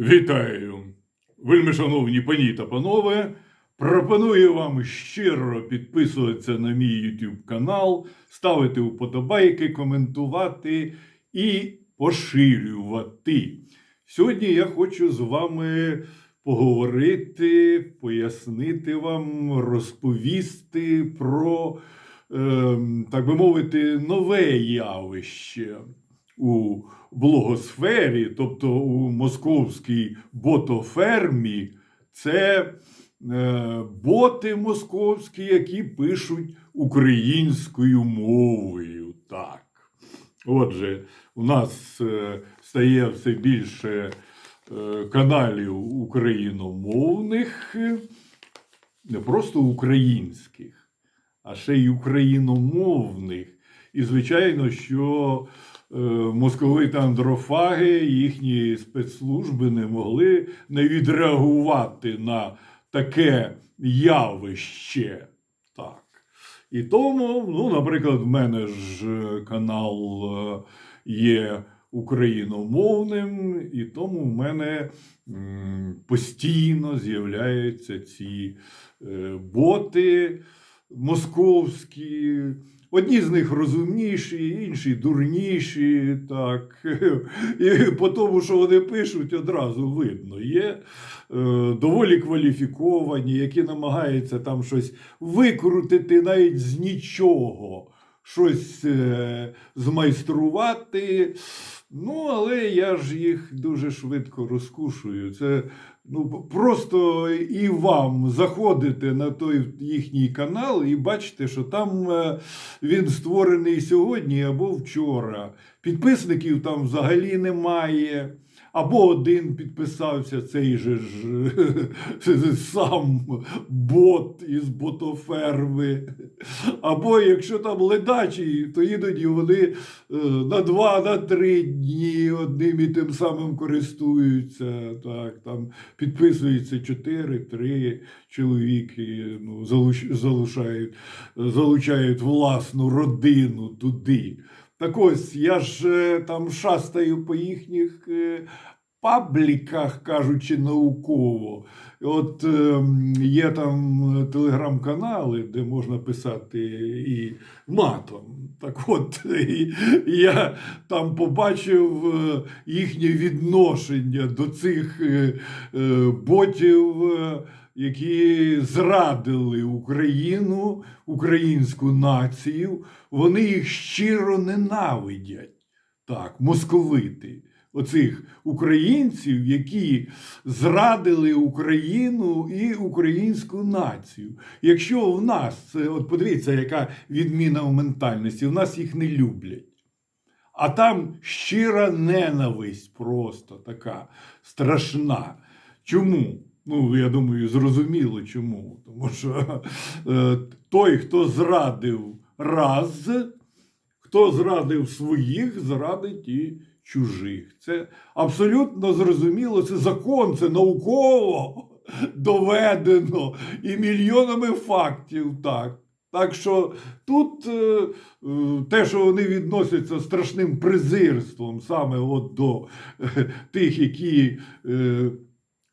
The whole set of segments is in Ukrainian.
Вітаю, вельми шановні пані та панове. Пропоную вам щиро підписуватися на мій YouTube канал, ставити вподобайки, коментувати і поширювати. Сьогодні я хочу з вами поговорити, пояснити вам, розповісти про, ем, так би мовити, нове явище у блогосфері, тобто у московській ботофермі, це е, боти московські, які пишуть українською мовою. Так. Отже, у нас е, стає все більше е, каналів україномовних, не просто українських, а ще й україномовних. І, звичайно, що московити андрофаги, їхні спецслужби не могли не відреагувати на таке явище. Так. І тому, ну, наприклад, в мене ж е, канал е, є україномовним, і тому в мене постійно з'являються ці е, боти московські. Одні з них розумніші, інші дурніші. Так. І по тому, що вони пишуть, одразу видно. Є е, доволі кваліфіковані, які намагаються там щось викрутити навіть з нічого, щось е, змайструвати. Ну, але я ж їх дуже швидко розкушую. Це ну, просто і вам заходите на той їхній канал і бачите, що там е, він створений сьогодні або вчора. Підписників там взагалі немає. Або один підписався цей же ж сам бот із ботоферми. Або якщо там ледачі, то іноді вони е, на два, на три дні одним і тим самим користуються. Так, там підписується чотири-три чоловіки, ну, залуч- залишають, залучають власну родину туди. Так ось я ж е, там шастаю по їхніх е, пабліках, кажучи науково. От е, є там телеграм-канали, де можна писати і матом. Так от і я там побачив е, їхнє відношення до цих е, е, ботів. Які зрадили Україну, українську націю, вони їх щиро ненавидять. Так, московити. Оцих українців, які зрадили Україну і українську націю. Якщо в нас, от подивіться, яка відміна в ментальності, в нас їх не люблять. А там щира ненависть просто така страшна. Чому? Ну, я думаю, зрозуміло чому. Тому що е, той, хто зрадив раз, хто зрадив своїх, зрадить і чужих. Це абсолютно зрозуміло, це закон, це науково доведено і мільйонами фактів. так. Так що тут е, те, що вони відносяться страшним презирством саме от до тих, які е,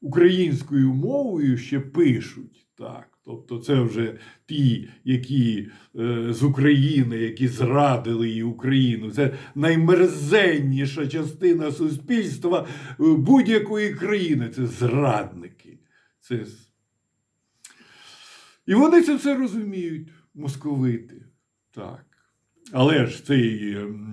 українською мовою ще пишуть. Так. Тобто це вже ті, які е, з України, які зрадили і Україну. Це наймерзенніша частина суспільства е, будь-якої країни. Це зрадники. Це... І вони це все розуміють, московити. Так. Але ж цей ем,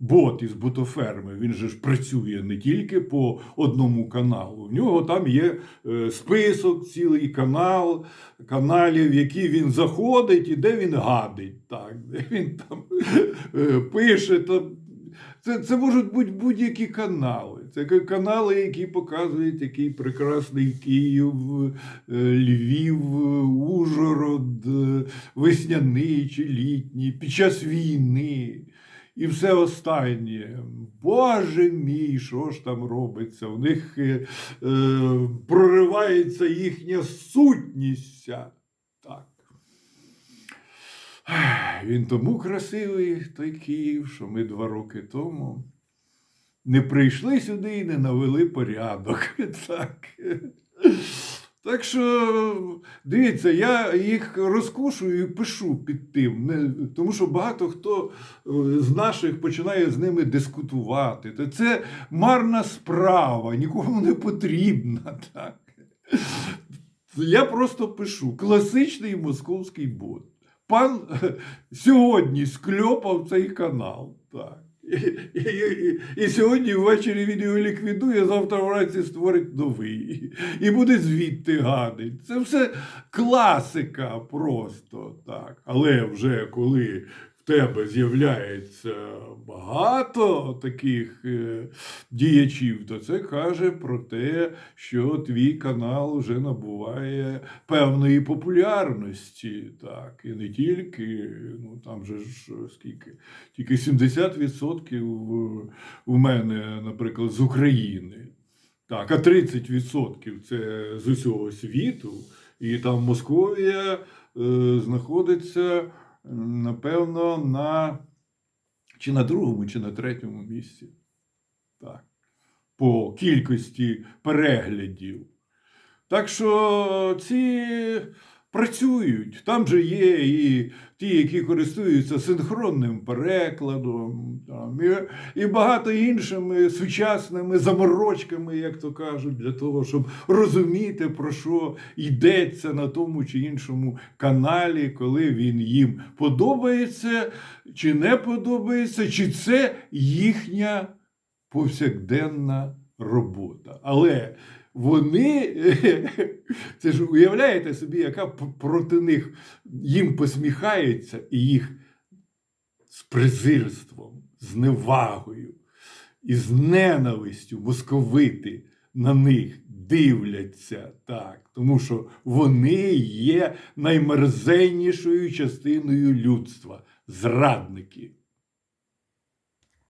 бот із ботоферми, він же ж працює не тільки по одному каналу. В нього там є е, список, цілий канал, каналів, які він заходить і де він гадить. Так, де він там е, пише. Там. Це, це можуть бути будь-які канали. Це канали, які показують, який прекрасний Київ, е, Львів, Ужгород, е, весняний чи літній, під час війни. І все останнє. Боже мій, що ж там робиться? У них е, е, проривається їхня сутність. Він тому красивий, той Київ, що ми два роки тому не прийшли сюди і не навели порядок. Так. Так що, дивіться, я їх розкушую і пишу під тим. Тому що багато хто е, з наших починає з ними дискутувати. Це марна справа, нікому не потрібна. Так. Я просто пишу класичний московський бот. Пан сьогодні скльопав цей канал. Так. І, і, і, і сьогодні ввечері він його ліквідує, завтра вранці створить новий. І буде звідти гадить. Це все класика просто так. Але вже коли тебе з'являється багато таких е, діячів, то це каже про те, що твій канал вже набуває певної популярності. Так, і не тільки, ну там же ж скільки, тільки 70% у мене, наприклад, з України. Так, а 30% це з усього світу, і там Московія е, знаходиться, напевно, на чи на другому, чи на третьому місці. Так. По кількості переглядів. Так що ці працюють. Там же є і ті, які користуються синхронним перекладом, там, і, і багато іншими сучасними заморочками, як то кажуть, для того, щоб розуміти, про що йдеться на тому чи іншому каналі, коли він їм подобається, чи не подобається, чи це їхня повсякденна робота. Але вони, це ж уявляєте собі, яка проти них їм посміхається і їх з презирством, з невагою і з ненавистю московити на них дивляться так, тому що вони є наймерзеннішою частиною людства, зрадники.